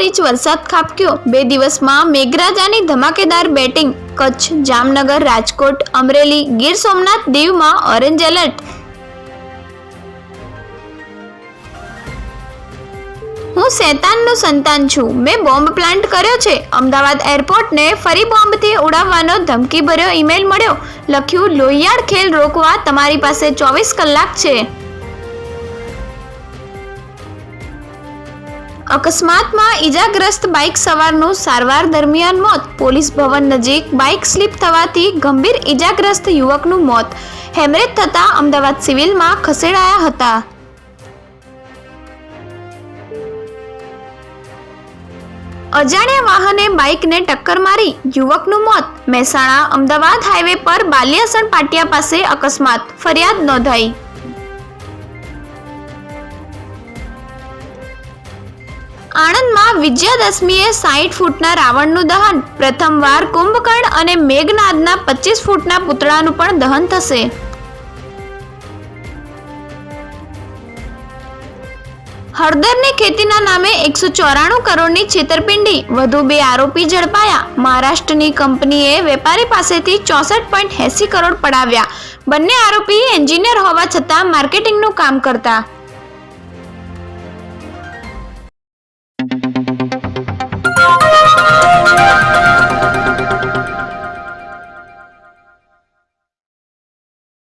Inch વરસાદ ખાબક્યો. બે દિવસમાં મેઘરાજાની ધમાકેદાર બેટિંગ, કચ્છ, જામનગર, રાજકોટ, અમરેલી, ગીર સોમનાથ દીવમાં ઓરેન્જ એલર્ટ. હું શેતાનનું સંતાન છું. મેં બોમ્બ પ્લાન્ટ કર્યો છે. અમદાવાદ એરપોર્ટને ફરી બોમ્બથી ઉડાવવાનો ધમકીભર્યો ઈમેલ મળ્યો. લખ્યું, લોહિયાળ ખેલ રોકવા તમારી પાસે ચોવીસ કલાક છે. અકસ્માતમાં ઈજાગ્રસ્ત બાઇક સવારનું સારવાર દરમિયાન મોત. પોલીસ ભવન નજીક બાઇક સ્લીપ થવાથી ગંભીર ઈજાગ્રસ્ત યુવકનું મોત. હેમરેજ થતાં અમદાવાદ સિવિલમાં ખસેડાયા હતા. અજાણ્યા વાહને બાઇકને ટક્કર મારી યુવકનું મોત. મહેસાણા અમદાવાદ હાઈવે પર બાલિયાસણ પાટિયા પાસે અકસ્માત. ફરિયાદ નોંધાઈ. આણંદમાં વિજયાદશમીએ સાઠ ફૂટના રાવણનું દહન, પ્રથમવાર કુંભકર્ણ અને મેઘનાદના પચીસ ફૂટના પુતળાનું પણ દહન થશે. હળદરની ખેતીના નામે એકસો ચોરાણું કરોડની છેતરપિંડી, વધુ બે આરોપી ઝડપાયા. મહારાષ્ટ્રની કંપનીએ વેપારી પાસેથી ચોસઠ પોઈન્ટ એંસી કરોડ પડાવ્યા. બંને આરોપી એન્જિનિયર હોવા છતાં માર્કેટિંગનું કામ કરતા.